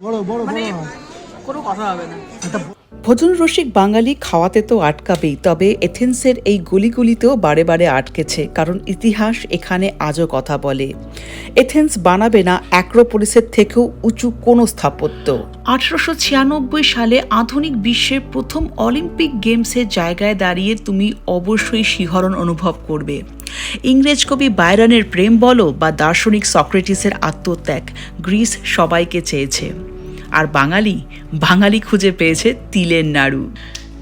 বড় বড় মানে বড়। কোনো কথা হবে না। ভোজন রসিক বাঙালি খাওয়াতে তো আটকাবেই তবে এথেন্সের এই গলিগুলিতেও বারে বারে আটকেছে কারণ ইতিহাস এখানে আজও কথা বলে। এথেন্স বানাবে না অ্যাক্রোপলিসের থেকেও উঁচু কোনো স্থাপত্য। আঠারোশো ছিয়ানব্বই সালে আধুনিক বিশ্বের প্রথম অলিম্পিক গেমসের জায়গায় দাঁড়িয়ে তুমি অবশ্যই শিহরণ অনুভব করবে। ইংরেজ কবি বায়রনের প্রেম বলো বা দার্শনিক সক্রেটিসের আত্মত্যাগ, গ্রিস সবাইকে চেয়েছে। আর বাঙালি বাঙালি খুঁজে পেয়েছে তিলের নাড়ু।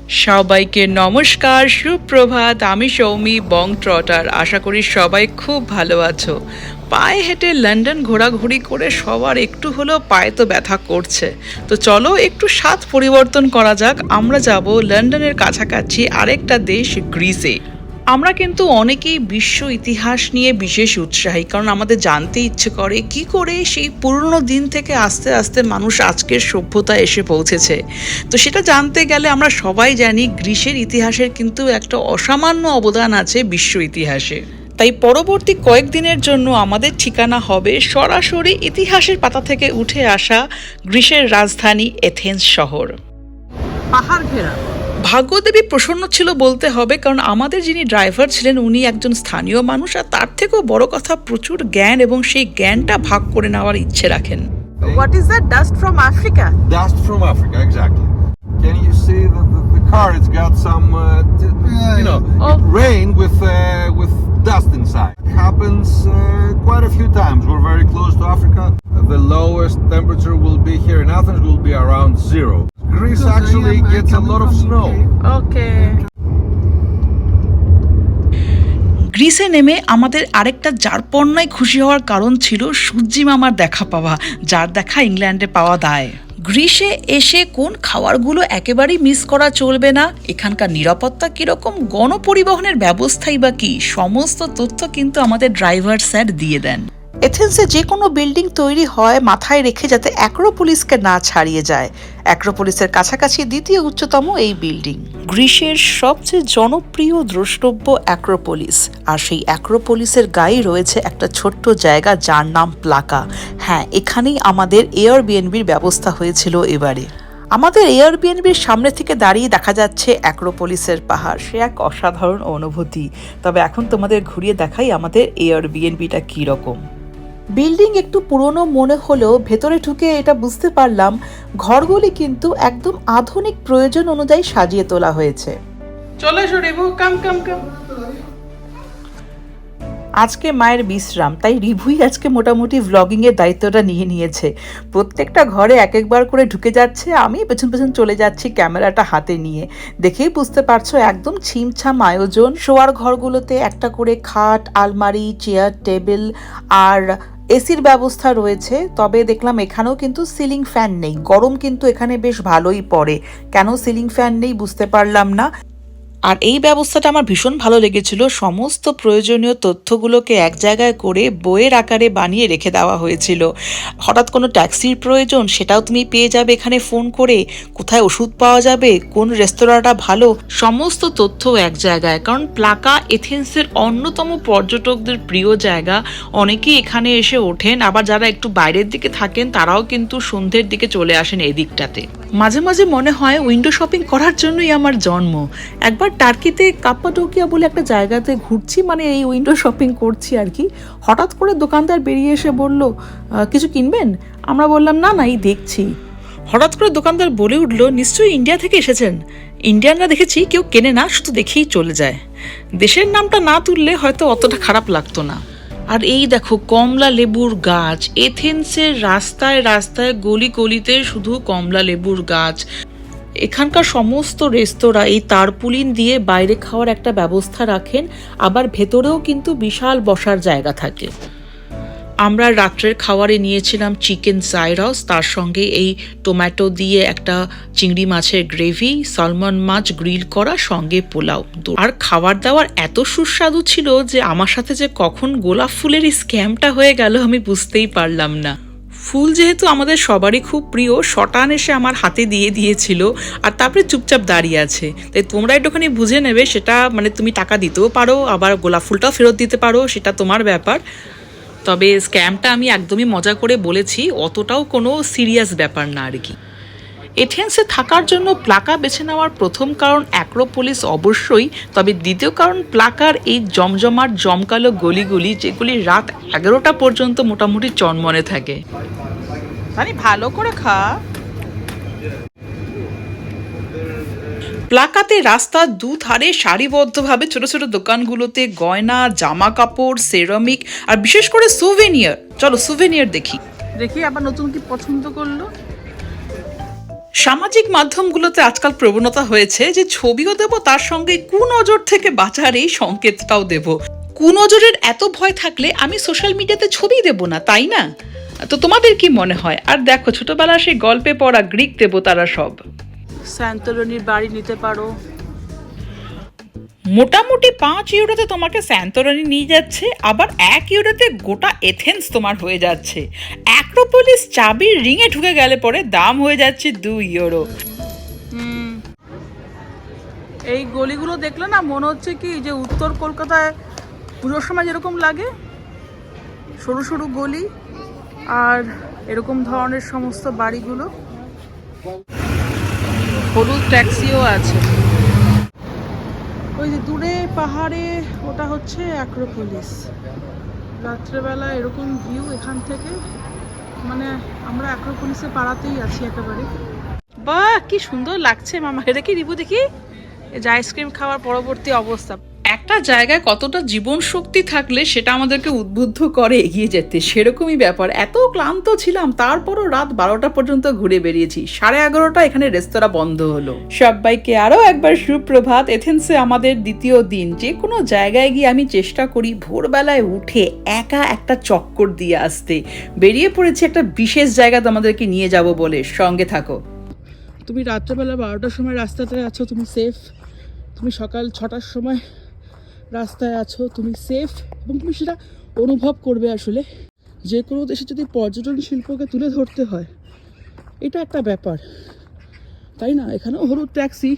সবাইকে নমস্কার, সুপ্রভাত। আমি সৌমি বং ট্রটার আশা করি সবাই খুব ভালো আছো। পায়ে হেঁটে লন্ডন ঘোরাঘুরি করে সবার একটু হলেও পায়ে তো ব্যথা করছে। তো চলো একটু স্বাদ পরিবর্তন করা যাক। আমরা যাব লন্ডনের কাছাকাছি আরেকটা দেশ, গ্রিসে। আমরা কিন্তু অনেকেই বিশ্ব ইতিহাস নিয়ে বিশেষ উৎসাহী, কারণ আমাদের জানতে ইচ্ছে করে কি করে সেই পুরনো দিন থেকে আস্তে আস্তে মানুষ আজকের সভ্যতা এসে পৌঁছেছে। তো সেটা জানতে গেলে আমরা সবাই জানি গ্রীসের ইতিহাসের কিন্তু একটা অসামান্য অবদান আছে বিশ্ব ইতিহাসে। তাই পরবর্তী কয়েকদিনের জন্য আমাদের ঠিকানা হবে সরাসরি ইতিহাসের পাতা থেকে উঠে আসা গ্রীসের রাজধানী এথেন্স শহর। পাহাড় ঘেরা। ভাগ্যদেবী প্রসন্ন ছিল বলতে হবে কারণ আমাদের যিনি ড্রাইভার ছিলেন উনি একজন স্থানীয় মানুষ আর তার থেকেও বড় কথা প্রচুর জ্ঞান এবং সেই জ্ঞানটা ভাগ করে নেওয়ার ইচ্ছে রাখেন what is that dust from Africa Dust from Africa, exactly. Can you see the, the, the car? It's got some, uh, you know, Oh. rain with uh, with dust inside. It happens uh, quite a few times. We're very close to Africa. The lowest temperature will be here in Athens will be around zero. Greece Because actually am, gets a lot of snow. UK. Okay গ্রিসে নেমে আমাদের আরেকটা যারপন্নায় খুশি হওয়ার কারণ ছিল সূর্যি মামার দেখা পাওয়া যার দেখা ইংল্যান্ডে পাওয়া দায়। গ্রিসে এসে কোন খাবারগুলো একেবারেই মিস করা চলবে না? এখানকার নিরাপত্তা কীরকম? গণপরিবহনের ব্যবস্থাই বা কি? সমস্ত তথ্য কিন্তু আমাদের ড্রাইভার স্যার দিয়ে দেন। এথেন্সে যে কোনো বিল্ডিং তৈরি হয় মাথায় রেখে যাতে অ্যাক্রোপলিসকে না ছাড়িয়ে যায়। অ্যাক্রোপলিসের কাছাকাছি দ্বিতীয় উচ্চতম এই বিল্ডিং। গ্রিসের সবচেয়ে জনপ্রিয় দ্রষ্টব্য অ্যাক্রোপলিস। আর সেই অ্যাক্রোপলিসের গায়ে রয়েছে একটা ছোট্ট জায়গা যার নাম প্লাকা। হ্যাঁ এখানেই আমাদের এয়ারবিএনবির ব্যবস্থা হয়েছিল এবারে। আমাদের এয়ারবিএনবির সামনে থেকে দাঁড়িয়ে দেখা যাচ্ছে অ্যাক্রোপলিসের পাহাড়। সে এক অসাধারণ অনুভূতি। তবে এখন তোমাদের ঘুরিয়ে দেখাই আমাদের এয়ারবিএনবিটা কী রকম বিল্ডিং একটু পুরনো মনে হলেও ভেতরে ঢুকে এটা বুঝতে পারলাম ঘরগুলি কিন্তু একদম আধুনিক প্রয়োজন অনুযায়ী সাজিয়ে তোলা হয়েছে। চলে এসো রিভু কাম কাম কাম। আজকে মায়ের বিশ্রাম তাই রিভুই আজকে মোটামুটি ভ্লগিং এর দায়িত্বটা নিয়ে নিয়েছে। প্রত্যেকটা ঘরে এক একবার করে ঢুকে যাচ্ছে আমি পেছন পেছন চলে যাচ্ছি ক্যামেরাটা হাতে নিয়ে। দেখেই বুঝতে পারছ একদম ছিমছাম আয়োজন। শোয়ার ঘরগুলোতে একটা করে খাট আলমারি চেয়ার টেবিল আর এসির ব্যবস্থা রয়েছে, তবে দেখলাম এখানেও কিন্তু সিলিং ফ্যান নেই। গরম কিন্তু এখানে বেশ ভালোই পড়ে। কেন সিলিং ফ্যান নেই বুঝতে পারলাম না। আর এই ব্যবস্থাটা আমার ভীষণ ভালো লেগেছিল। সমস্ত প্রয়োজনীয় তথ্যগুলোকে এক জায়গায় করে বইয়ের আকারে বানিয়ে রেখে দেওয়া হয়েছিল। হঠাৎ কোনো ট্যাক্সির প্রয়োজন, সেটাও তুমি পেয়ে যাবে এখানে ফোন করে। কোথায় ওষুধ পাওয়া যাবে? কোন রেস্তোরাঁটা ভালো? সমস্ত তথ্য এক জায়গায়। কারণ প্লাকা এথেন্সের অন্যতম পর্যটকদের প্রিয় জায়গা। অনেকেই এখানে এসে ওঠেন। আবার যারা একটু বাইরের দিকে থাকেন, তারাও কিন্তু সন্ধ্যের দিকে চলে আসেন এই দিকটাতে। মাঝে মাঝে মনে হয় উইন্ডো শপিং করার জন্যই আমার জন্ম। একবার টার্কিতে কাপ্পাডোকিয়া বলে একটা জায়গাতে ঘুরছি মানে এই উইন্ডো শপিং করছি আর কি। হঠাৎ করে দোকানদার বেরিয়ে এসে বলল কিছু কিনবেন? আমরা বললাম, না না, এই দেখছি। হঠাৎ করে দোকানদার বলে উঠল, নিশ্চয়ই ইন্ডিয়া থেকে এসেছেন। ইন্ডিয়ানরা দেখেছি, কেউ কেনে না, শুধু দেখেই চলে যায়। দেশের নামটা না তুললে হয়তো অতটা খারাপ লাগতো না। আর এই দেখো, কমলা লেবুর গাছ, এথেন্সের রাস্তায় রাস্তায় গলি গলিতে শুধু কমলা লেবুর গাছ। এখানকার সমস্ত রেস্তোরাঁ এই তারপুলিন দিয়ে বাইরে খাওয়ার একটা ব্যবস্থা রাখেন, আবার ভেতরেও কিন্তু বিশাল বসার জায়গা থাকে। আমরা রাত্রের খাবারে নিয়েছিলাম চিকেন সাইরস তার সঙ্গে এই টোম্যাটো দিয়ে একটা চিংড়ি মাছের গ্রেভি, সালমন মাছ গ্রিল করা, সঙ্গে পোলাও। আর খাবার দাবার এত সুস্বাদু ছিল যে আমার সাথে যে কখন গোলাপ ফুলের এই স্ক্যামটা হয়ে গেল আমি বুঝতেই পারলাম না। ফুল যেহেতু আমাদের সবারই খুব প্রিয়, শটান এসে আমার হাতে দিয়ে দিয়েছিল আর তারপরে চুপচাপ দাঁড়িয়ে আছে। তাই তোমরা একটুখানি বুঝে নেবে সেটা মানে তুমি টাকা দিতেও পারো, আবার গোলাপ ফুলটাও ফেরত দিতে পারো, সেটা তোমার ব্যাপার। তবে স্ক্যামটা আমি একদমই মজা করে বলেছি, অতটাও কোনো সিরিয়াস ব্যাপার না আর কি। এথেন্সে থাকার জন্য প্লাকা বেছে নেওয়ার প্রথম কারণ অ্যাক্রোপোলিস অবশ্যই তবে দ্বিতীয় কারণ প্লাকার এই জমজমাট জমকালো গলিগুলি যেগুলি রাত এগারোটা পর্যন্ত মোটামুটি চনমনে থাকে। মানে ভালো করে খা। প্লাকাতে রাস্তার দুধারে সারিবদ্ধভাবে ছোট ছোট দোকানগুলোতে গয়না জামা কাপড় সেরামিক আর বিশেষ করে সুভেনিয়ার চলো সুভেনিয়ার দেখি। দেখি আবার নতুন কি পছন্দ করল। সামাজিক মাধ্যমগুলোতে আজকাল প্রবণতা হয়েছে যে ছবিও দেব, তার সঙ্গে কুনজর থেকে বাঁচার এই সংকেতটাও দেব। কুনজরের এত ভয় থাকলে আমি সোশ্যাল মিডিয়াতে ছবি দেব না, তাই না? তো তোমাদের কি মনে হয়? আর দেখো ছোটবেলা সেই গল্পে পড়া গ্রিক দেবতারা সব। স্যান্তলনির বাড়ি নিতে পারো মোটামুটি পাঁচ ইউরোতে তোমাকে স্যান্তরনি নিয়ে যাচ্ছে, আবার এক ইউরোতে গোটা এথেন্স তোমার হয়ে যাচ্ছে। অ্যাক্রোপোলিস চাবির রিংয়ে ঢুকে গেলে পরে দাম হয়ে যাচ্ছে দুই ইউরো। এই গলিগুলো দেখলে না মনে হচ্ছে কি যে উত্তর কলকাতায় পুজোর সময় যেরকম লাগে, সরু সরু গলি আর এরকম ধরনের সমস্ত বাড়িগুলো। হলুদ ট্যাক্সিও আছে। ওই যে দূরে পাহাড়ে, ওটা হচ্ছে অ্যাক্রোপোলিস রাত্রেবেলা এরকম ভিউ এখান থেকে। মানে আমরা অ্যাক্রোপোলিসে পাড়াতেই আছি একেবারে। বাহ, কি সুন্দর লাগছে মামাকে দেখি রিবু দেখি। এই যে আইসক্রিম খাওয়ার পরবর্তী অবস্থা। একটা জায়গায় কতটা জীবন শক্তি থাকলে সেটা আমাদেরকে উদ্বুদ্ধ করে এগিয়ে যেতে। সেরকমই ব্যাপার। এত ক্লান্ত ছিলাম, তারপরও রাত বারোটা পর্যন্ত ঘুরে বেরিয়েছি। সাড়ে এগারোটা এখানে রেস্তোরাঁ বন্ধ হলো। সবাইকে আরও একবার সুপ্রভাত। এথেন্সে আমাদের দ্বিতীয় দিন। যে কোনো জায়গায় গিয়ে আমি চেষ্টা করি ভোরবেলায় উঠে একা একটা চক্কর দিয়ে আসতে। বেরিয়ে পড়েছি একটা বিশেষ জায়গা তোমাদেরকে নিয়ে যাব বলে। সঙ্গে থাকো। তুমি রাত্রেবেলা বারোটার সময় রাস্তাতে আছো, তুমি সেফ তুমি সকাল ছটার সময় রাস্তায় আছো, তুমি সেফ এবং তুমি সেটা অনুভব করবে আসলে। যে কোনো দেশে যদি পর্যটন শিল্পকে তুলে ধরতে হয়, এটা একটা ব্যাপার। তাই না? এখানেও হলুদ ট্যাক্সি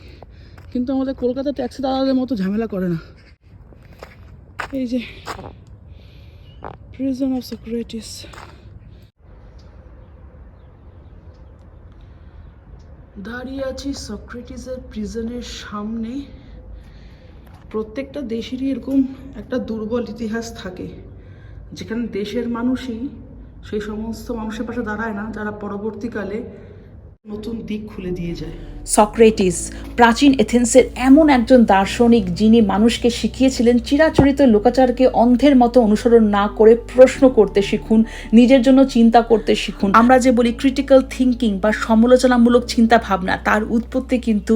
কিন্তু আমাদের কলকাতা ট্যাক্সি দাদাদের মতো ঝামেলা করে না। এই যে প্রিজন অফ সক্রেটিস দাঁড়িয়ে আছি সক্রেটিসের প্রিজনের সামনে। প্রত্যেকটা দেশেরই এরকম একটা দুর্বল ইতিহাস থাকে। যেখানে দেশের মানুষই সেই সমস্ত মানুষের পাশে দাঁড়ায় না, যারা পরবর্তীকালে নতুন দিক খুলে দিয়ে যায়। সক্রেটিস, প্রাচীন এথেন্সের এমন একজন দার্শনিক যিনি মানুষকে শিখিয়েছিলেন চিরাচরিত লোকাচারকে অন্ধের মতো অনুসরণ না করে প্রশ্ন করতে শিখুন, নিজের জন্য চিন্তা করতে শিখুন। আমরা যে বলি ক্রিটিক্যাল থিঙ্কিং বা সমালোচনামূলক চিন্তা ভাবনা তার উৎপত্তি কিন্তু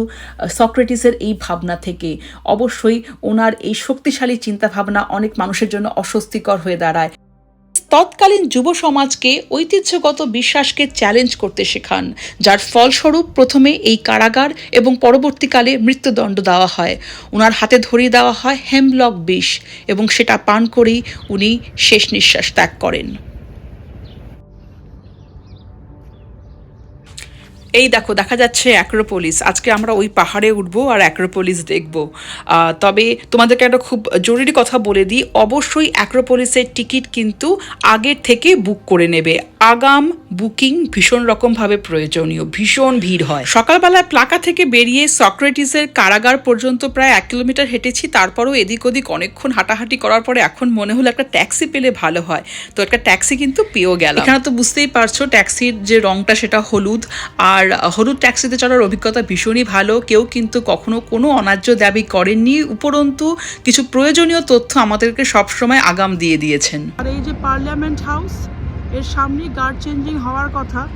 সক্রেটিসের এই ভাবনা থেকে। অবশ্যই ওনার এই শক্তিশালী চিন্তা ভাবনা অনেক মানুষের জন্য অস্বস্তিকর হয়ে দাঁড়ায়। তৎকালীন যুব সমাজকে ঐতিহ্যগত বিশ্বাসকে চ্যালেঞ্জ করতে শেখান, যার ফলস্বরূপ প্রথমে এই কারাগার এবং পরবর্তীকালে মৃত্যুদণ্ড দেওয়া হয়। ওনার হাতে ধরিয়ে দেওয়া হয় হেমলক বিষ এবং সেটা পান করেই উনি শেষ নিঃশ্বাস ত্যাগ করেন। এই দেখো, দেখা যাচ্ছে অ্যাক্রোপোলিস আজকে আমরা ওই পাহাড়ে উঠবো আর অ্যাক্রোপোলিস দেখব। তবে তোমাদেরকে একটা খুব জরুরি কথা বলে দিই, অবশ্যই অ্যাক্রোপোলিসের টিকিট কিন্তু আগের থেকে বুক করে নেবে। আগাম বুকিং ভীষণ রকমভাবে প্রয়োজনীয়, ভীষণ ভিড় হয়। সকালবেলায় প্লাকা থেকে বেরিয়ে সক্রেটিসের কারাগার পর্যন্ত প্রায় এক কিলোমিটার হেঁটেছি, তারপরও এদিক ওদিক অনেকক্ষণ হাঁটাহাঁটি করার পরে এখন মনে হলো একটা ট্যাক্সি পেলে ভালো হয়। তো একটা ট্যাক্সি কিন্তু পেয়েও গেল এখানে তো বুঝতেই পারছ, ট্যাক্সির যে রংটা সেটা হলুদ, আর হলুদ ট্যাক্সিতে চলার অভিজ্ঞতা ভীষণই ভালো। কেউ কিন্তু কখনো কোনো অন্যায্য দাবি করেননি। উপরন্তু, কিছু প্রয়োজনীয় তথ্য আমাদেরকে সবসময় আগাম দিয়ে দিয়েছেন। আর এই যে পার্লামেন্ট হাউস, এর সামনে গার্ড চেঞ্জিং হওয়ার কথা।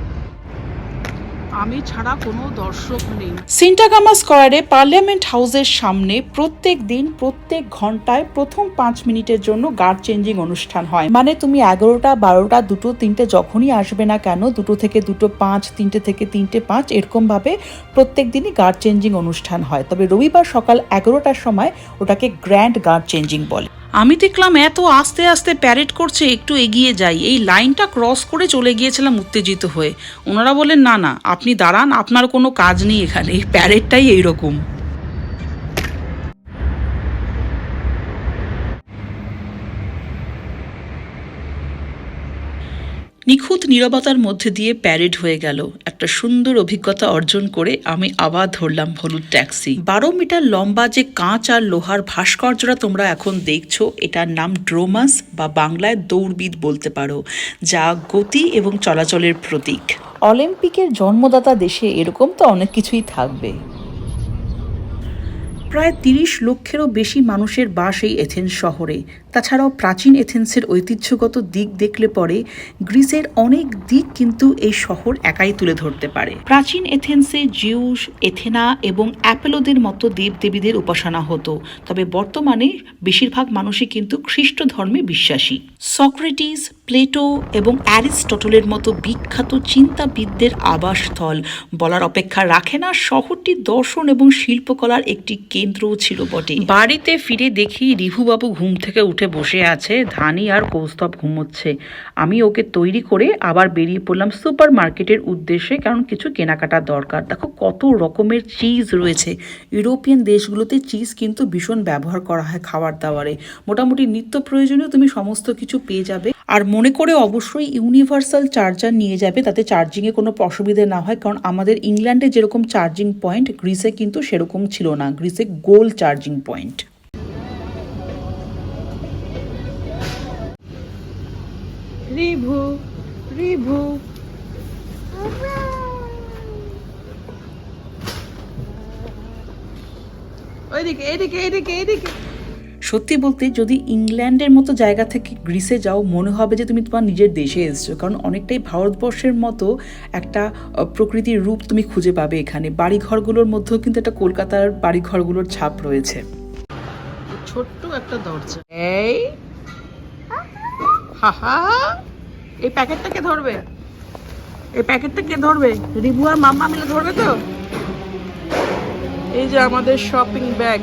আমি ছাড়া কোনো দর্শক নেই। সিন্টাগামা স্কোয়ারে পার্লামেন্ট হাউসের সামনে প্রত্যেক দিন, প্রত্যেক ঘন্টায় প্রথম পাঁচ মিনিটের জন্য গার্ড চেঞ্জিং অনুষ্ঠান হয়। মানে তুমি এগারোটা, বারোটা, দুটো, তিনটে যখনই আসবে না কেন, দুটো থেকে দুটো পাঁচ, তিনটে থেকে তিনটে পাঁচ, এরকমভাবে প্রত্যেক দিনই গার্ড চেঞ্জিং অনুষ্ঠান হয়। তবে রবিবার সকাল এগারোটার সময় ওটাকে গ্র্যান্ড গার্ড চেঞ্জিং বলে। আমি দেখলাম এত আস্তে আস্তে প্যারেড করছে, একটু এগিয়ে যাই। এই লাইনটা ক্রস করে চলে গিয়েছিলাম উত্তেজিত হয়ে। ওনারা বলেন না না, আপনি দাঁড়ান, আপনার কোনো কাজ নেই এখানে। এই প্যারেডটাই এইরকম। নিখুঁত নীরবতার মধ্যে দিয়ে প্যারেড হয়ে গেল। একটা সুন্দর অভিজ্ঞতা অর্জন করে আমি আবার ধরলাম হলুদ ট্যাক্সি। বারো মিটার লম্বা যে কাঁচ আর লোহার ভাস্কর্যরা তোমরা এখন দেখছ, এটার নাম ড্রোমাস বা বাংলায় দৌড়বিদ বলতে পারো, যা গতি এবং চলাচলের প্রতীক। অলিম্পিকের জন্মদাতা দেশে এরকম তো অনেক কিছুই থাকবে। প্রায় তিরিশ লক্ষেরও বেশি মানুষের বাস এই এথেন্স শহরে। তাছাড়াও প্রাচীন এথেন্সের ঐতিহ্যগত দিক দেখলে পরে গ্রিসের অনেক দিক কিন্তু এই শহর একাই তুলে ধরতে পারে। প্রাচীন এথেন্সে জিউস, এথেনা এবং অ্যাপেলোদের মতো দেবদেবীদের উপাসনা হতো, তবে বর্তমানে বেশিরভাগ মানুষই কিন্তু খ্রিস্ট ধর্মে বিশ্বাসী। সক্রেটিস, প্লেটো এবং অ্যারিস্টটলের মতো বিখ্যাত চিন্তাবিদদের আবাসস্থল বলার অপেক্ষা রাখে না, শহরটি দর্শন এবং শিল্পকলার একটি কেন্দ্রও ছিল বটে। বাড়িতে ফিরে দেখি রিভুবাবু ঘুম থেকে উঠে বসে আছে, ধানি আর কৌস্তব ঘুমোচ্ছে। আমি ওকে তৈরি করে আবার বেরিয়ে পড়লাম সুপার মার্কেটের উদ্দেশ্যে, কারণ কিছু কেনাকাটার দরকার। দেখো কত রকমের চিজ রয়েছে। ইউরোপিয়ান দেশগুলোতে চিজ কিন্তু ভীষণ ব্যবহার করা হয় খাবার দাবারে মোটামুটি নিত্য প্রয়োজনীয়, তুমি সমস্ত কিছু পেয়ে যাবে। আর মনে করে অবশ্যই ইউনিভার্সাল চার্জার নিয়ে যাবে, তাতে চার্জিংয়ে কোনো অসুবিধে না হয়, কারণ আমাদের ইংল্যান্ডে যেরকম চার্জিং পয়েন্ট গ্রিসে কিন্তু সেরকম ছিল না। গ্রিসে গোল চার্জিং পয়েন্ট রিভু রিভু। ওইদিকে এইদিকে এইদিকে এইদিকে। সত্যি বলতে যদি ইংল্যান্ডের মতো জায়গা থেকে গ্রিসে যাও মনে হবে যে তুমি তোমার নিজের দেশে এসছো। কারণ অনেকটাই ভারতবর্ষের মতো একটা প্রকৃতির রূপ তুমি খুঁজে পাবে এখানে। বাড়িঘরগুলোর মধ্যেও কিন্তু একটা কলকাতার বাড়িঘরগুলোর ছাপ রয়েছে। ছোট্ট একটা দরজা। এই। হাহা এই প্যাকেটটা কে ধরবে? এই প্যাকেটটা কে ধরবে? রিভু আর মাম্মা মিলে ধরবে তো? এই যে আমাদের শপিং ব্যাগ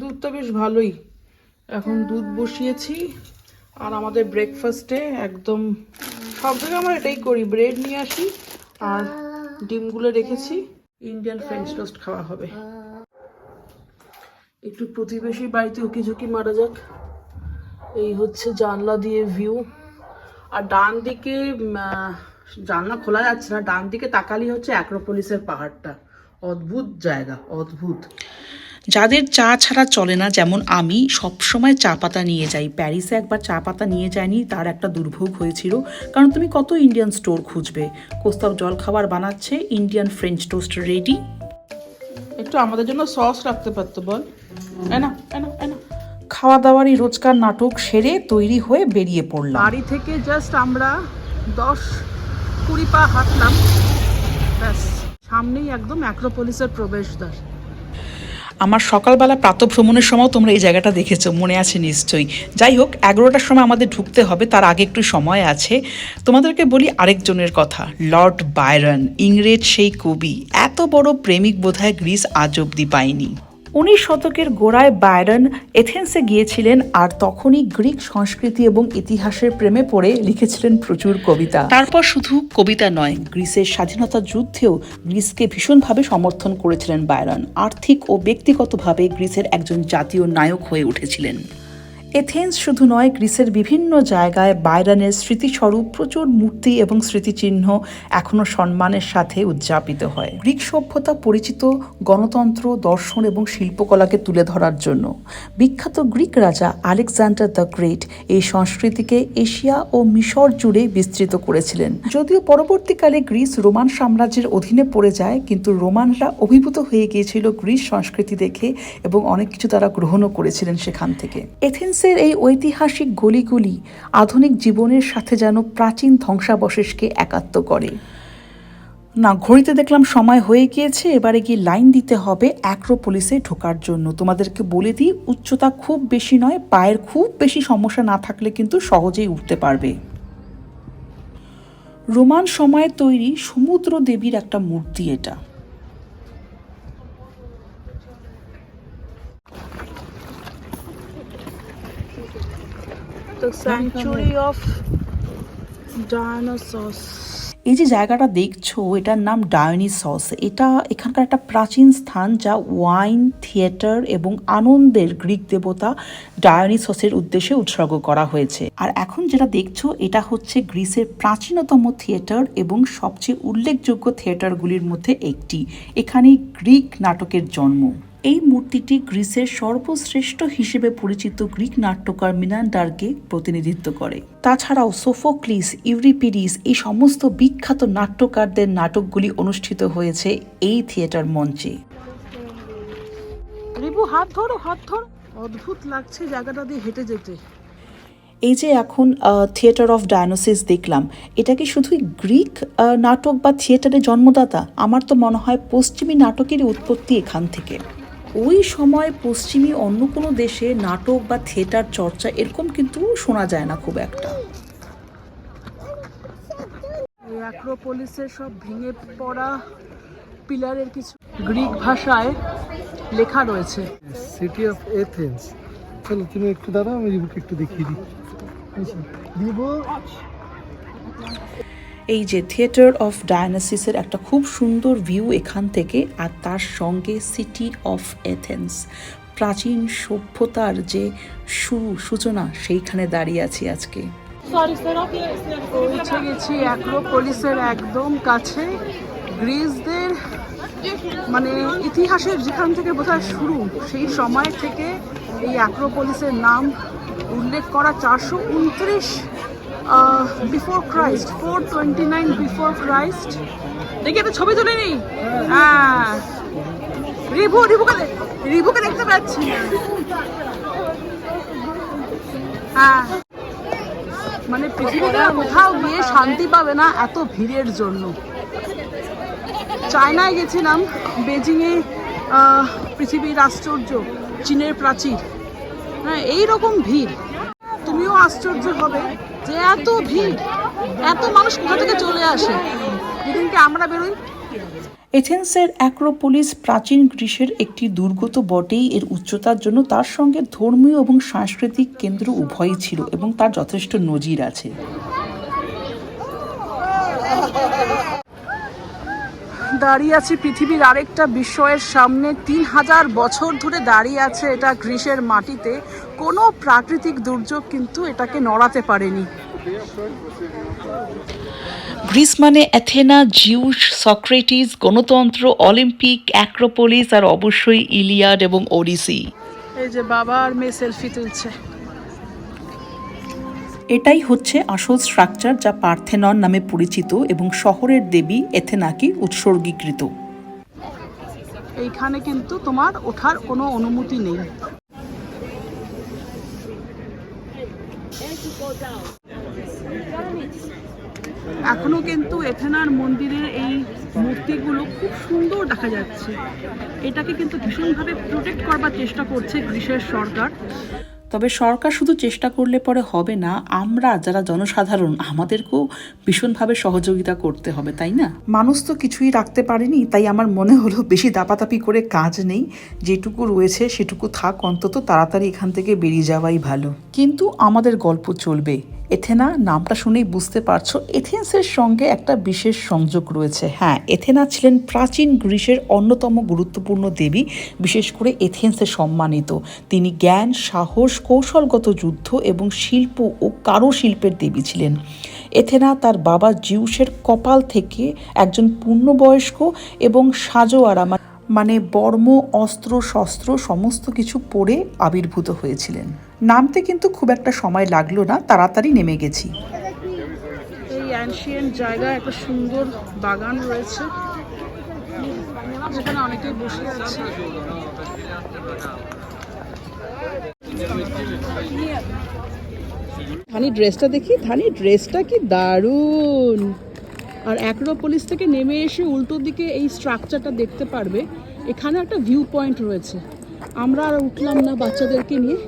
দুধ তো বেশ ভালোই। এখন দুধ বসিয়েছি। আর আমাদের ব্রেকফাস্টে একদম সব থেকে আমরা এটাই করি ব্রেড নিয়ে আসি আর ডিমগুলো রেখেছি। ইন্ডিয়ান ফ্রেঞ্চ টোস্ট খাওয়া হবে। একটু প্রতিবেশী বাড়িতে উকি ঝুঁকি মারা যাক। এই হচ্ছে জানলা দিয়ে ভিউ আর ডান দিকে জানলা খোলা যাচ্ছে না ডান দিকে তাকালি হচ্ছে অ্যাক্রোপলিসের পাহাড়টা। অদ্ভুত জায়গা অদ্ভুত। যাদের চা ছাড়া চলে না যেমন আমি সবসময় চা পাতা নিয়ে যাই। প্যারিসে একবার চা পাতা নিয়ে যায়নি তার একটা দুর্ভোগ হয়েছিল। কারণ তুমি কত ইন্ডিয়ান স্টোর খুঁজবে? কোস্তাব জল খাবার বানাচ্ছে ইন্ডিয়ান ফ্রেঞ্চ টোস্ট রেডি একটু আমাদের জন্য সস রাখতে পারতো বল। এনা খাওয়া দাওয়ারই রোজকার নাটক সেরে তৈরি হয়ে বেরিয়ে পড়লাম। বাড়ি থেকে জাস্ট আমরা দশ কুড়ি পা হাঁটলাম। ব্যাস সামনেই একদম অ্যাক্রোপলিসের প্রবেশদ্বার। আমার সকালবেলা প্রাতভ্রমণের সময় তোমরা এই জায়গাটা দেখেছ মনে আছে নিশ্চয়ই। যাই হোক এগারোটার সময় আমাদের ঢুকতে হবে তার আগে একটু সময় আছে। তোমাদেরকে বলি আরেকজনের কথা লর্ড বায়রন ইংরেজ সেই কবি। এত বড় প্রেমিক বোধহয় গ্রিস আজ অব্দি পায়নি। উনিশ শতকের গোড়ায় বায়রন এথেন্সে গিয়েছিলেন আর তখনই গ্রিক সংস্কৃতি এবং ইতিহাসের প্রেমে পড়ে লিখেছিলেন প্রচুর কবিতা। তারপর শুধু কবিতা নয়, গ্রিসের স্বাধীনতা যুদ্ধেও গ্রিসকে ভীষণভাবে সমর্থন করেছিলেন বায়রন আর্থিক ও ব্যক্তিগতভাবে গ্রিসের একজন জাতীয় নায়ক হয়ে উঠেছিলেন। এথেন্স শুধু নয়, গ্রিসের বিভিন্ন জায়গায় বায়রানের স্মৃতিস্বরূপ প্রচুর মূর্তি এবং স্মৃতিচিহ্ন এখনও সম্মানের সাথে উদযাপিত হয়। গ্রিক সভ্যতা পরিচিত গণতন্ত্র, দর্শন এবং শিল্পকলাকে তুলে ধরার জন্য। বিখ্যাত গ্রিক রাজা আলেকজান্ডার দ্য গ্রেট এই সংস্কৃতিকে এশিয়া ও মিশর জুড়ে বিস্তৃত করেছিলেন। যদিও পরবর্তীকালে গ্রিস রোমান সাম্রাজ্যের অধীনে পড়ে যায়, কিন্তু রোমানরা অভিভূত হয়ে গিয়েছিল গ্রিস সংস্কৃতি দেখে এবং অনেক কিছু তারা গ্রহণও করেছিলেন সেখান থেকে। এথেন্সের এই ঐতিহাসিক গলিগুলি আধুনিক জীবনের সাথে যেন প্রাচীন ধ্বংসাবশেষকে একাত্ম করে। না, ঘড়িতে দেখলাম সময় হয়ে গিয়েছে, এবারে গিয়ে লাইন দিতে হবে অ্যাক্রোপলিসে ঢোকার জন্য। তোমাদেরকে বলে দিই, উচ্চতা খুব বেশি নয়, পায়ের খুব বেশি সমস্যা না থাকলে কিন্তু সহজেই উঠতে পারবে। রোমান সময়ে তৈরি সমুদ্র দেবীর একটা মূর্তি এটা। The sanctuary of dinosaurs. এই যে জায়গাটা দেখছ এটার নাম ডায়োনিসস এটা এখানকার একটা প্রাচীন স্থান যা ওয়াইন থিয়েটার এবং আনন্দের গ্রিক দেবতা ডায়োনিসসের উদ্দেশ্যে উৎসর্গ করা হয়েছে। আর এখন যেটা দেখছ এটা হচ্ছে গ্রিসের প্রাচীনতম থিয়েটার এবং সবচেয়ে উল্লেখযোগ্য থিয়েটারগুলির মধ্যে একটি। এখানে গ্রিক নাটকের জন্ম। এই মূর্তিটি গ্রিসের সর্বশ্রেষ্ঠ হিসেবে পরিচিত গ্রিক নাট্যকার মিনান্ডারকে প্রতিনিধিত্ব করে। তাছাড়াও সোফোক্লিস ইউরিপিডিস এই সমস্ত বিখ্যাত নাট্যকারদের নাটকগুলি অনুষ্ঠিত হয়েছে এই থিয়েটার মঞ্চে। রিবু হাত ধরো হাত ধরো। অদ্ভুত লাগছে জায়গাটা দিয়ে হেঁটে যেতে। এই যে এখন থিয়েটার অফ ডায়নোসিস দেখলাম এটা কি শুধুই গ্রিক নাটক বা থিয়েটারের জন্মদাতা? আমার তো মনে হয় পশ্চিমী নাটকেরই উৎপত্তি এখান থেকে। ওই সময় পশ্চিমী অন্য কোনো দেশে নাটক বা থিয়েটার চর্চা এরকম কিন্তু শোনা যায় না খুব একটা। অ্যাক্রোপলিসের সব ভেঙে পড়া পিলারের কিছু গ্রিক ভাষায় লেখা রয়েছে। সিটি অফ এথেন্স চলো তুমি একটু দাঁড়াও আমি রিবুকে একটু দেখিয়ে দিই। রিবু? এই যে থিয়েটার অফ ডায়নাসিসের একটা খুব সুন্দর ভিউ এখান থেকে আর তার সঙ্গে সিটি অফ এথেন্স প্রাচীন সভ্যতার যে শুরু সূচনা সেইখানে দাঁড়িয়ে আছি আজকে। পৌঁছে গেছি অ্যাক্রোপলিসের একদম কাছে। গ্রিসদের মানে ইতিহাসের যেখান থেকে বোধহয় শুরু সেই সময় থেকে এই অ্যাক্রোপলিসের নাম উল্লেখ করা চারশো উনত্রিশ before Christ four twenty nine before Christ দেখি, একটা ছবি তুলে নি হ্যাঁ রিভু রিভুকে রিভুকে দেখতে পাচ্ছি। হ্যাঁ মানে পৃথিবীতে কোথাও গিয়ে শান্তি পাবে না এত ভিড়ের জন্য। চায়নায় গেছিলাম বেজিংয়ে পৃথিবীর আশ্চর্য, চীনের প্রাচীর। হ্যাঁ এই রকম ভিড়। তুমিও আশ্চর্য হবে। যে এত ভিড়, এত মানুষ কোথা থেকে চলে আসে? যেদিনকে আমরা বেরোই। এথেন্সের অ্যাক্রোপোলিস প্রাচীন গ্রীসের একটি দুর্গত বটেই এর উচ্চতার জন্য তার সঙ্গে ধর্মীয় এবং সাংস্কৃতিক কেন্দ্র উভয়ই ছিল এবং তার যথেষ্ট নজির আছে। দাঁড়িয়ে আছি পৃথিবীর আরেকটা বিস্ময়ের সামনে। তিন হাজার বছর ধরে দাঁড়িয়ে আছে এটা গ্রীষের মাটিতে। কোনো প্রাকৃতিক দুর্যোগ কিন্তু এটাকে নড়াতে পারেনি। গ্রিস মানে অ্যাথেনা জিউস সক্রেটিস গণতন্ত্র অলিম্পিক অ্যাক্রোপোলিস আর অবশ্যই ইলিয়াড এবং ওডিসি। এই যে বাবা আর মেয়ে সেলফি তুলছে। এটাই হচ্ছে আসল স্ট্রাকচার যা পার্থেনন নামে পরিচিত এবং শহরের দেবী এথেনাকে উৎসর্গীকৃত। এইখানে কিন্তু তোমার ওঠার কোনো অনুমতি নেই। এখনও কিন্তু এথেনার মন্দিরের এই মূর্তিগুলো খুব সুন্দর দেখা যাচ্ছে। এটাকে কিন্তু ভীষণভাবে প্রোটেক্ট করবার চেষ্টা করছে গ্রীসের সরকার। তবে সরকার শুধু চেষ্টা করলে পরে হবে না, আমরা যারা জনসাধারণ, আমাদেরকেও ভীষণভাবে সহযোগিতা করতে হবে, তাই না? মানুষ তো কিছুই রাখতে পারেনি, তাই আমার মনে হলো বেশি দাপাতাপি করে কাজ নেই, যেটুকু রয়েছে সেটুকু থাক, অন্তত তাড়াতাড়ি এখান থেকে বেরিয়ে যাওয়াই ভালো। কিন্তু আমাদের গল্প চলবে। এথেনা নামটা শুনেই বুঝতে পারছ। এথেন্সের সঙ্গে একটা বিশেষ সংযোগ রয়েছে। হ্যাঁ এথেনা ছিলেন প্রাচীন গ্রীসের অন্যতম গুরুত্বপূর্ণ দেবী, বিশেষ করে এথেন্সে সম্মানিত। তিনি জ্ঞান, সাহস, কৌশলগত যুদ্ধ এবং শিল্প ও কারুশিল্পের দেবী ছিলেন। এথেনা তার বাবা জিউসের কপাল থেকে একজন পূর্ণবয়স্ক এবং সাজোয়ারা মানে বর্ম, অস্ত্র, শস্ত্র সমস্ত কিছু পরে আবির্ভূত হয়েছিলেন। নামতে কিন্তু খুব একটা সময় লাগল না, তাড়াতাড়ি নেমে গেছি। এই অ্যানশিয়েন্ট জায়গায় একটা সুন্দর বাগান রয়েছে। যেখানে অনেকেই বসে আছে। ধানি ড্রেসটা দেখি ধানি ড্রেসটা কি দারুণ। আর অ্যাক্রোপলিস থেকে নেমে এসে উল্টো দিকে এই স্ট্রাকচারটা দেখতে পারবে। এখানে একটা ভিউ পয়েন্ট রয়েছে। আমরা আর উঠলাম না বাচ্চাদেরকে নিয়ে।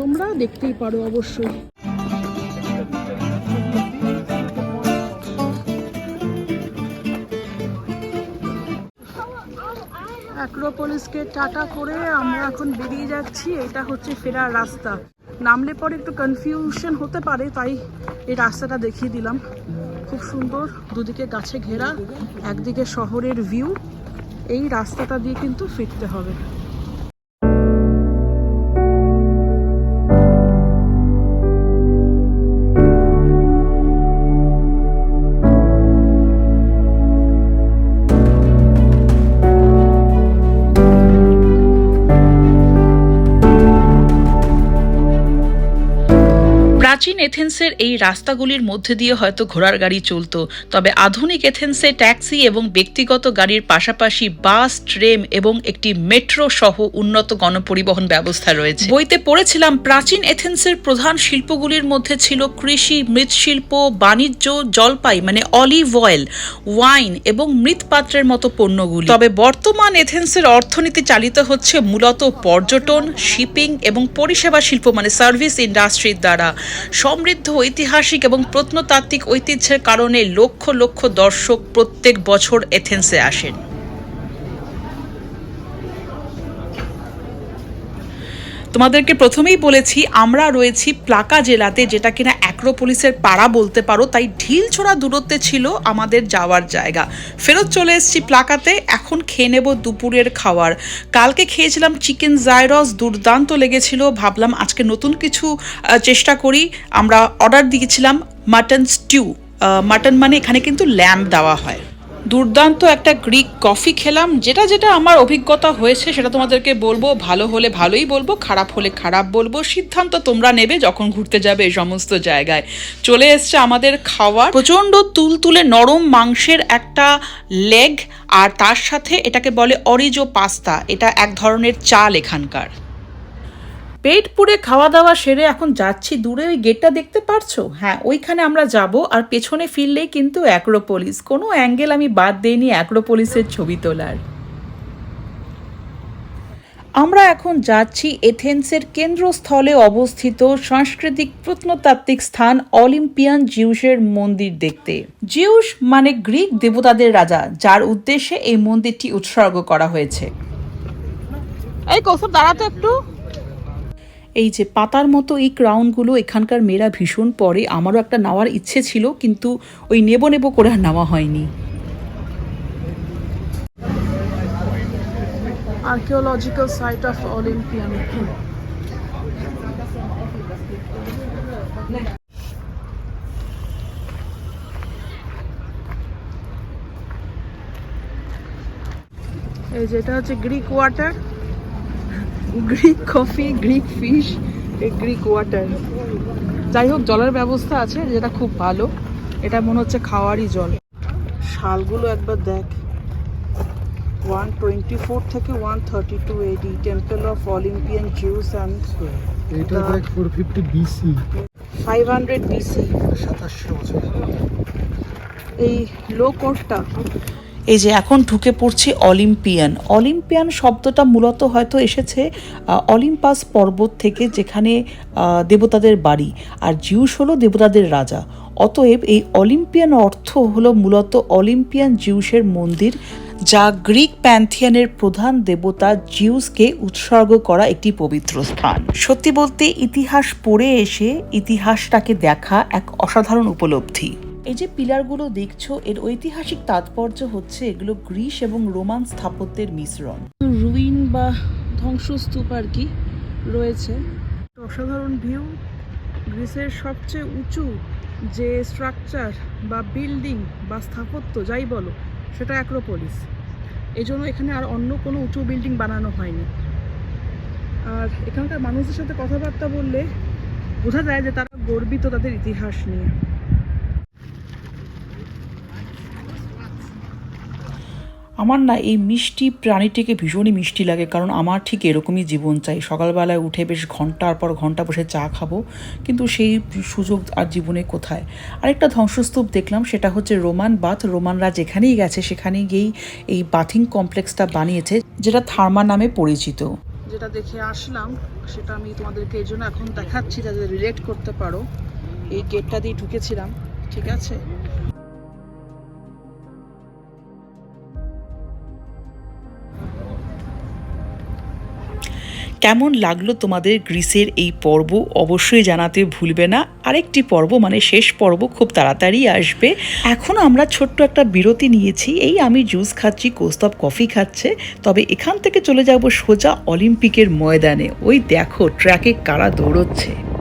তোমরা দেখতেই পারো অবশ্যই। অ্যাক্রোপলিসকে টাটা করে আমরা এখন বেরিয়ে যাচ্ছি। এটা হচ্ছে ফেরার রাস্তা। নামলে পরে একটু কনফিউশন হতে পারে, তাই এই রাস্তাটা দেখিয়ে দিলাম। খুব সুন্দর, দুদিকে গাছে ঘেরা, একদিকে শহরের ভিউ এই রাস্তাটা দিয়ে কিন্তু ফিরতে হবে। প্রাচীন এথেন্সের এই রাস্তাগুলির মধ্যে দিয়ে হয়তো ঘোড়ার গাড়ি চলতো, তবে আধুনিক এথেন্সে ট্যাক্সি এবং ব্যক্তিগত গাড়ির পাশাপাশি বাস, ট্রেন এবং একটি মেট্রো সহ উন্নত গণপরিবহন ব্যবস্থা রয়েছে। বইতে পড়েছিলাম, প্রাচীন এথেন্সের প্রধান শিল্পগুলির মধ্যে ছিল কৃষি, মৃৎশিল্প, বাণিজ্য, জলপাই মানে অলিভ অয়েল, ওয়াইন এবং মৃৎপাত্রের মতো পণ্যগুলি। তবে বর্তমান এথেন্সের অর্থনীতি চালিত হচ্ছে মূলত পর্যটন, শিপিং এবং পরিষেবা শিল্প মানে সার্ভিস ইন্ডাস্ট্রির দ্বারা। সমৃদ্ধ ঐতিহাসিক এবং প্রত্নতাত্ত্বিক ঐতিহ্যের কারণে লক্ষ লক্ষ দর্শক প্রত্যেক বছর এথেন্সে আসেন। তোমাদেরকে প্রথমেই বলেছি, আমরা রয়েছি প্লাকা জেলাতে, যেটা কিনা অ্যাক্রোপলিসের পাড়া বলতে পারো। তাই ঢিল ছোড়া দূরত্বে ছিল আমাদের যাওয়ার জায়গা। ফেরত চলে এসেছি প্লাকাতে, এখন খেয়ে নেব দুপুরের খাওয়ার। কালকে খেয়েছিলাম চিকেন জাইরস দুর্দান্ত লেগেছিল। ভাবলাম আজকে নতুন কিছু চেষ্টা করি। আমরা অর্ডার দিয়েছিলাম মাটন স্টিউ। মাটন মানে এখানে কিন্তু ল্যাম্প দেওয়া হয়। দুর্দান্ত একটা গ্রিক কফি খেলাম, যেটা যেটা আমার অভিজ্ঞতা হয়েছে সেটা তোমাদেরকে বলব, ভালো হলে ভালোই বলব, খারাপ হলে খারাপ বলব, সিদ্ধান্ত তোমরা নেবে যখন ঘুরতে যাবে এই সমস্ত জায়গায়। চলে এসছে আমাদের খাওয়ার। প্রচণ্ড তুলতুলে নরম মাংসের একটা লেগ, আর তার সাথে এটাকে বলে অরিজো পাস্তা, এটা এক ধরনের চাল এখানকার পেট পুড়ে খাওয়া দাওয়া সেরে এখন যাচ্ছি দূরে, ওই গেটটা দেখতে পারছ? হ্যাঁ ওইখানে আমরা যাব আর পেছনে ফিরলেই কিন্তু অ্যাক্রোপলিস কোনো অ্যাঙ্গেল আমি বাদ দেইনি অ্যাক্রোপলিসের ছবি তোলার। আমরা এখন যাচ্ছি এথেন্সের কেন্দ্রস্থলে অবস্থিত সাংস্কৃতিক প্রত্নতাত্ত্বিক স্থান অলিম্পিয়ান জিউসের মন্দির দেখতে। জিউস মানে গ্রিক দেবতাদের রাজা, যার উদ্দেশ্যে এই মন্দিরটি উৎসর্গ করা হয়েছে। এই কৌশল, দাঁড়াতে একটু। এই যে পাতার মতো এই ক্রাউনগুলো এখানকার মেয়েরা ভীষণ পরে, আমারও একটা নেওয়ার ইচ্ছে ছিল, কিন্তু ওই নেব নেব করে আর নেওয়া হয়নি archaeological site of Olympian. এই যেটা হচ্ছে Greek water Greek coffee Greek fish Greek water যাই হোক জলের ব্যবস্থা আছে যেটা খুব ভালো। এটা মনে হচ্ছে খাওয়ারই জল। শালগুলো একবার দেখ। ওয়ান টোয়েন্টি ফোর থেকে one thirty two AD temple of Olympian Zeus and এটা দেখ four fifty BC five hundred BC সাতাশশো বছর এই লো কোটটা এই যে এখন ঢুকে পড়ছে অলিম্পিয়ান। অলিম্পিয়ান শব্দটা মূলত হয়তো এসেছে অলিম্পাস পর্বত থেকে যেখানে দেবতাদের বাড়ি, আর জিউস হলো দেবতাদের রাজা। অতএব এই অলিম্পিয়ান অর্থ হলো মূলত অলিম্পিয়ান জিউসের মন্দির, যা গ্রিক প্যান্থিয়ানের প্রধান দেবতা জিউসকে উৎসর্গ করা একটি পবিত্র স্থান। সত্যি বলতে ইতিহাস পড়ে এসে ইতিহাসটাকে দেখা এক অসাধারণ উপলব্ধি। এই যে পিলারগুলো দেখছ এর ঐতিহাসিক তাৎপর্য হচ্ছে এগুলো গ্রিস এবং রোমান স্থাপত্যের মিশ্রণ। রুইন বা ধ্বংসস্তূপ আর কি রয়েছে। অসাধারণ ভিউ। গ্রিসের সবচেয়ে উঁচু যে স্ট্রাকচার বা বিল্ডিং বা স্থাপত্য যাই বলো সেটা অ্যাক্রোপলিস এই জন্য এখানে আর অন্য কোনো উঁচু বিল্ডিং বানানো হয়নি। আর এখানকার মানুষদের সাথে কথাবার্তা বললে বোঝা যায় যে তারা গর্বিত তাদের ইতিহাস নিয়ে। আমার না এই মিষ্টি প্রাণীটিকে ভীষণই মিষ্টি লাগে, কারণ আমার ঠিক এরকমই জীবন চাই। সকালবেলায় উঠে বেশ ঘণ্টার পর ঘণ্টা বসে চা খাব, কিন্তু সেই সুযোগ আর জীবনে কোথায়? আরেকটা ধ্বংসস্তূপ দেখলাম, সেটা হচ্ছে রোমান বাথ রোমানরা যেখানেই গেছে সেখানে গিয়েই এই বাথিং কমপ্লেক্সটা বানিয়েছে, যেটা থার্মা নামে পরিচিত। যেটা দেখে আসলাম, সেটা আমি তোমাদেরকে এই জন্য এখন দেখাচ্ছি, যাতে রিলেট করতে পারো। এই গেটটা দিয়ে ঢুকেছিলাম, ঠিক আছে? কেমন লাগল তোমাদের গ্রিসের এই পর্ব? অবশ্যই জানাতে ভুলবে না। আরেকটি পর্ব মানে শেষ পর্ব খুব তাড়াতাড়ি আসবে। এখন আমরা ছোট্ট একটা বিরতি নিয়েছি। এই আমি জুস খাচ্ছি কোস্তব কফি খাচ্ছে। তবে এখান থেকে চলে যাব সোজা অলিম্পিকের ময়দানে। ওই দেখো, ট্র্যাকে কারা দৌড়চ্ছে।